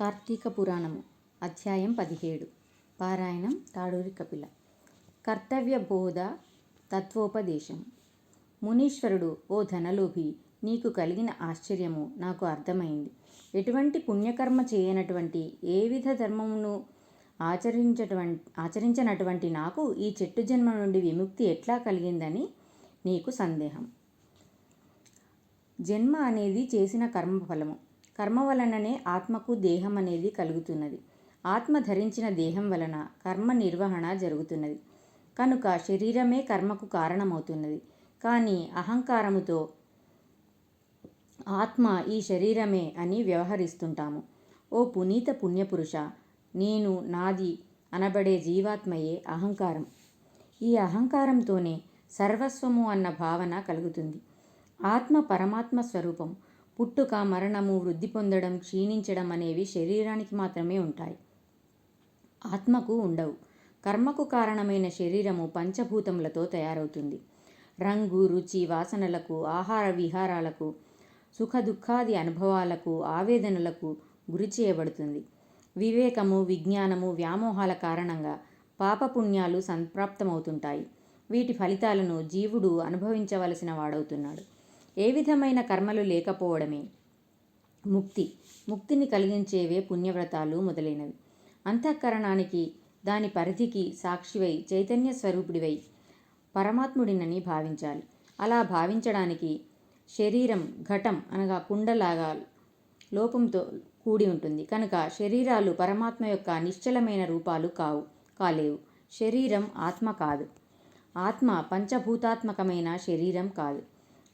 కార్తీక పురాణము అధ్యాయం పదిహేడు. పారాయణం తాడూరి కపిల. కర్తవ్య బోధ తత్వోపదేశం మునీశ్వరుడు ఓ ధనలోభి నీకు కలిగిన ఆశ్చర్యము నాకు అర్థమైంది. ఎటువంటి పుణ్యకర్మ చేయనటువంటి ఏ విధ ధర్మమును ఆచరించటువంటి ఆచరించినటువంటి నాకు ఈ చెట్టు జన్మ నుండి విముక్తి ఎట్లా కలిగిందని నీకు సందేహం. జన్మ అనేది చేసిన కర్మఫలము. కర్మ వలననే ఆత్మకు దేహం అనేది కలుగుతున్నది. ఆత్మ ధరించిన దేహం వలన కర్మ నిర్వహణ జరుగుతున్నది. కనుక శరీరమే కర్మకు కారణమవుతున్నది. కానీ అహంకారముతో ఆత్మ ఈ శరీరమే అని వ్యవహరిస్తుంటాము. ఓ పునీత పుణ్యపురుష నేను నాది అనబడే జీవాత్మయే అహంకారం. ఈ అహంకారంతోనే సర్వస్వము అన్న భావన కలుగుతుంది. ఆత్మ పరమాత్మ స్వరూపం పుట్టుక మరణము వృద్ధి పొందడం క్షీణించడం అనేవి శరీరానికి మాత్రమే ఉంటాయి. ఆత్మకు ఉండవు. కర్మకు కారణమైన శరీరము పంచభూతములతో తయారవుతుంది. రంగు రుచి వాసనలకు ఆహార విహారాలకు సుఖ దుఃఖాది అనుభవాలకు ఆవేదనలకు గురి చేయబడుతుంది. వివేకము విజ్ఞానము వ్యామోహాల కారణంగా పాపపుణ్యాలు సంప్రాప్తమవుతుంటాయి. వీటి ఫలితాలను జీవుడు అనుభవించవలసిన వాడవుతున్నాడు. ఏ విధమైన కర్మలు లేకపోవడమే? ముక్తి. ముక్తిని కలిగించేవే పుణ్యవ్రతాలు మొదలైనవి. అంతఃకరణానికి దాని పరిధికి సాక్షివై చైతన్య స్వరూపుడివై పరమాత్ముడినని భావించాలి. అలా భావించడానికి శరీరం ఘటం అనగా కుండలాగా లోపంతో కూడి ఉంటుంది. కనుక శరీరాలు పరమాత్మ యొక్క నిశ్చలమైన రూపాలు కావు కాలేవు. శరీరం ఆత్మ కాదు. ఆత్మ పంచభూతాత్మకమైన శరీరం కాదు.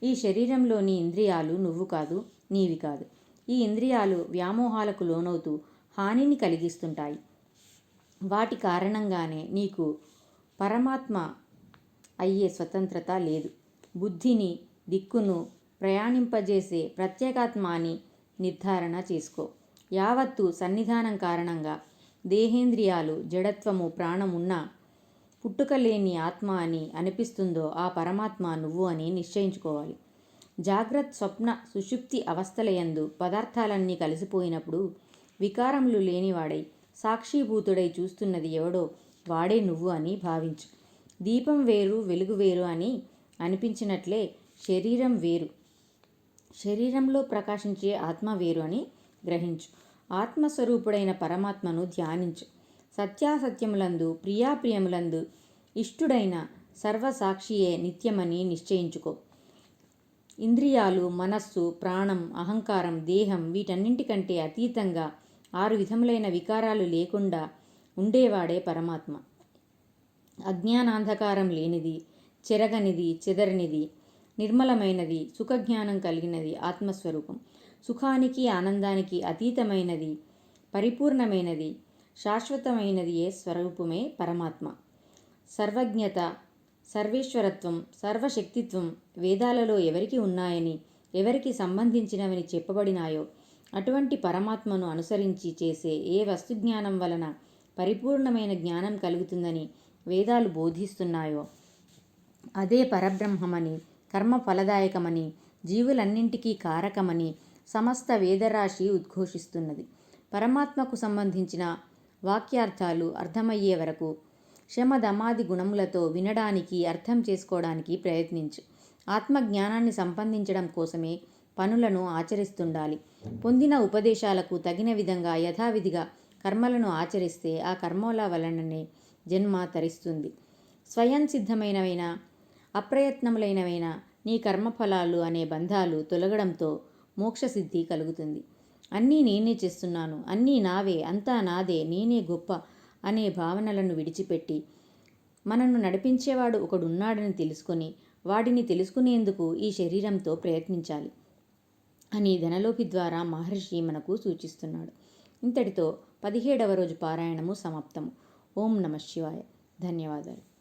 ఈ శరీరంలోని ఇంద్రియాలు నువ్వు కాదు నీవి కాదు. ఈ ఇంద్రియాలు వ్యామోహాలకు లోనవుతూ హానిని కలిగిస్తుంటాయి. వాటి కారణంగానే నీకు పరమాత్మ అయ్యే స్వతంత్రత లేదు. బుద్ధిని దిక్కును ప్రయాణింపజేసే ప్రత్యేకాత్మ అని నిర్ధారణ చేసుకో. యావత్తు సన్నిధానం కారణంగా దేహేంద్రియాలు జడత్వము ప్రాణం ఉన్నా పుట్టుక లేని ఆత్మ అని అనిపిస్తుందో ఆ పరమాత్మ నువ్వు అని నిశ్చయించుకోవాలి. జాగ్రత్త స్వప్న సుషుప్తి అవస్థలయందు పదార్థాలన్నీ కలిసిపోయినప్పుడు వికారములు లేనివాడై సాక్షిభూతుడై చూస్తున్నది ఎవడో వాడే నువ్వు అని భావించు. దీపం వేరు వెలుగు వేరు అని అనిపించినట్లే శరీరం వేరు. శరీరంలో ప్రకాశించే ఆత్మ వేరు అని గ్రహించు. ఆత్మస్వరూపుడైన పరమాత్మను ధ్యానించు. సత్యాసత్యములందు ప్రియాప్రియములందు ఇష్టుడైన సర్వసాక్షియే నిత్యమని నిశ్చయించుకో. ఇంద్రియాలు మనస్సు ప్రాణం అహంకారం దేహం వీటన్నింటికంటే అతీతంగా ఆరు విధములైన వికారాలు లేకుండా ఉండేవాడే పరమాత్మ. అజ్ఞానాంధకారం లేనిది చెరగనిది చెదరనిది నిర్మలమైనది సుఖజ్ఞానం కలిగినది ఆత్మస్వరూపం. సుఖానికి ఆనందానికి అతీతమైనది పరిపూర్ణమైనది శాశ్వతమైనది ఏ స్వరూపమే పరమాత్మ. సర్వజ్ఞత సర్వేశ్వరత్వం సర్వశక్తిత్వం వేదాలలో ఎవరికి ఉన్నాయని ఎవరికి సంబంధించినవని చెప్పబడినాయో అటువంటి పరమాత్మను అనుసరించి చేసే ఏ వస్తుజ్ఞానం వలన పరిపూర్ణమైన జ్ఞానం కలుగుతుందని వేదాలు బోధిస్తున్నాయో. అదే పరబ్రహ్మమని కర్మ ఫలదాయకమని జీవులన్నింటికీ కారకమని సమస్త వేదరాశి ఉద్ఘోషిస్తున్నది. పరమాత్మకు సంబంధించిన వాక్యార్థాలు అర్థమయ్యే వరకు శమధమాది గుణములతో వినడానికి అర్థం చేసుకోవడానికి ప్రయత్నించు. ఆత్మజ్ఞానాన్ని సంపాదించడం కోసమే పనులను ఆచరిస్తుండాలి. పొందిన ఉపదేశాలకు తగిన విధంగా యథావిధిగా కర్మలను ఆచరిస్తే ఆ కర్మల వలననే జన్మ తరిస్తుంది. స్వయం సిద్ధమైనవైన అప్రయత్నములైనవైన నీ కర్మఫలాలు అనే బంధాలు తొలగడంతో మోక్షసిద్ధి కలుగుతుంది. అన్నీ నేనే చేస్తున్నాను అన్నీ నావే అంతా నాదే నేనే గొప్ప అనే భావనలను విడిచిపెట్టి మనను నడిపించేవాడు ఒకడున్నాడని తెలుసుకొని వాడిని తెలుసుకునేందుకు ఈ శరీరంతో ప్రయత్నించాలి అని ధనలోపి ద్వారా మహర్షి మనకు సూచిస్తున్నాడు. ఇంతటితో పదిహేడవ రోజు పారాయణము సమాప్తము. ఓం నమ శివాయ. ధన్యవాదాలు.